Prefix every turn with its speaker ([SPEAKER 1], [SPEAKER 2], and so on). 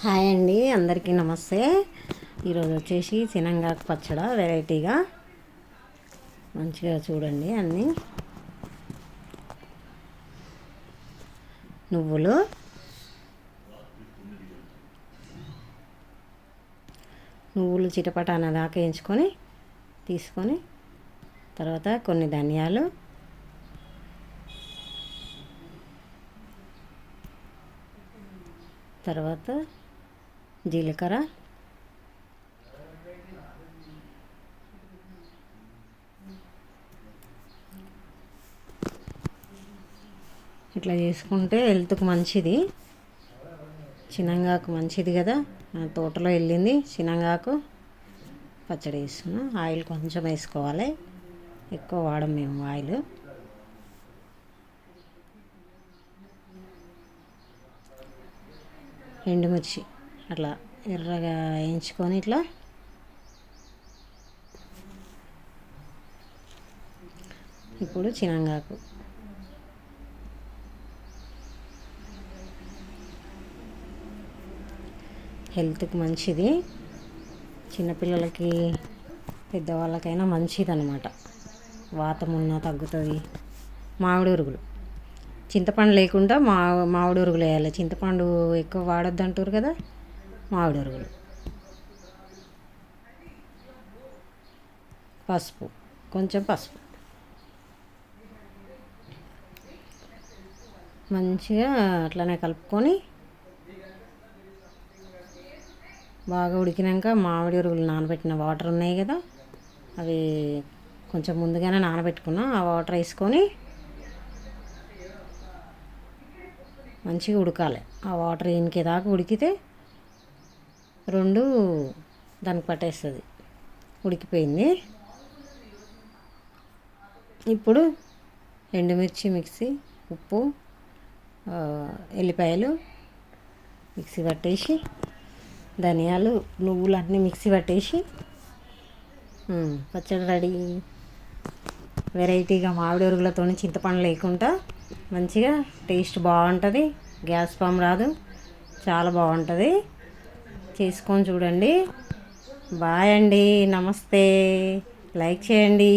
[SPEAKER 1] Hi అండి అందరికీ నమస్తే. ఈరోజు వచ్చేసి సినంగాకు పచ్చడ వెరైటీగా. మంచిగా చూడండి అన్నీ. నువ్వులు. నువ్వులు చిటపట దాకా వేయించుకొని తీసుకొని తర్వాత కొన్ని ధనియాలు. తర్వాత జీలకర్ర. ఇట్లా చేసుకుంటే హెల్త్కు మంచిది. చినంగాకు మంచిది కదా. తోటలో వెళ్ళింది చినంగాకు పచ్చడి వేసుకున్నాం ఆయిల్ కొంచెం వేసుకోవాలి. ఎక్కువ వాడం మేము ఆయిల్. ఎండుమిర్చి. అట్లా ఎర్రగా వేయించుకొని ఇట్లా ఇప్పుడు చినంగాకు హెల్త్కి మంచిది. చిన్నపిల్లలకి పెద్దవాళ్ళకైనా మంచిది అనమాట వాతం ఉన్నా తగ్గుతుంది. మామిడి ఉరుగులు. చింతపండు లేకుండా మా మామిడి ఉరుగులు వేయాలి. చింతపండు ఎక్కువ వాడొద్దు అంటారు కదా? మామిడి అరుగులు. పసుపు కొంచెం పసుపు. మంచిగా అట్లనే కలుపుకొని బాగా ఉడికినాక మామిడి ఉరుగులు నానబెట్టిన వాటర్ ఉన్నాయి కదా అవి కొంచెం ముందుగానే నానబెట్టుకున్నా ఆ వాటర్ వేసుకొని మంచిగా ఉడకాలి. ఆ వాటర్ దాకా ఉడికితే రెండు దానికి పట్టేస్తుంది. ఉడికిపోయింది. ఇప్పుడు ఎండుమిర్చి మిక్సీ ఉప్పు ఎల్లిపాయలు మిక్సీ పట్టేసి ధనియాలు నువ్వులు అన్నీ మిక్సీ పట్టేసి పచ్చడి రెడీ. వెరైటీగా మామిడి ఉరుగులతో చింతపండు లేకుండా మంచిగా టేస్ట్ బాగుంటుంది. గ్యాస్ ఫామ్ రాదు. చాలా బాగుంటుంది. చేసుకొని చూడండి. బాయ్ అండి. నమస్తే. లైక్ చేయండి.